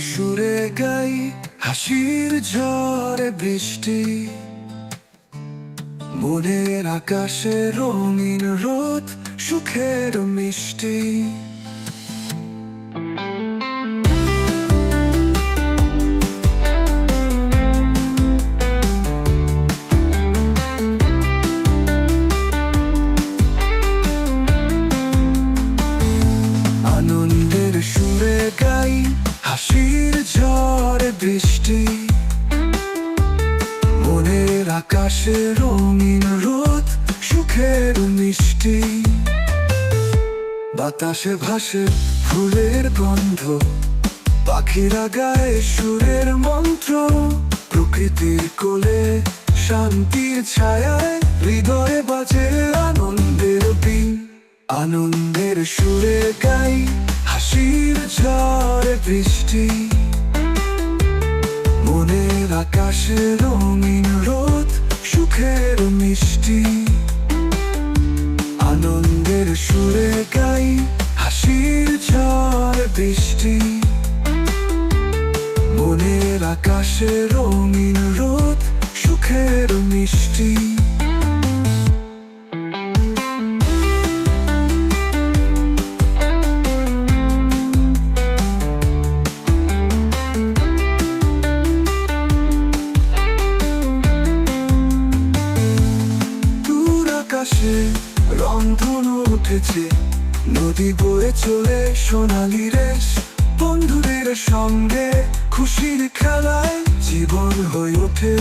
সুরে গাই হাসির ঝড়ে বৃষ্টি। মনের আকাশে রঙিন রোদ সুখের মিষ্টি। আনন্দের গাই, হাসির ঝড়ে বৃষ্টি। মনের আকাশে রঙিন রোদ, সুখের মিষ্টি। বাতাসে ভাসে ফুলের গন্ধ, পাখিরা গায়ে সুরের মন্ত্র। প্রকৃতির কোলে শান্তির ছায়ায় হৃদয়ে বাজে আনন্দের দিন। আনন্দের সুরে গাই ঝড়ে বৃষ্টি, মনের আকাশে রঙিন রোদ, সুখের মিষ্টি। আনন্দের সুরে গাই হাসির ঝড় বৃষ্টি। মনের আকাশে রঙিন রোদ, সুখের মিষ্টি। আকাশে রংধনু উঠেছে। নদী বয়ে চলে সোনালি রেশ। বন্ধুদের সঙ্গে খুশির খেলায় জীবন হয়ে ওঠে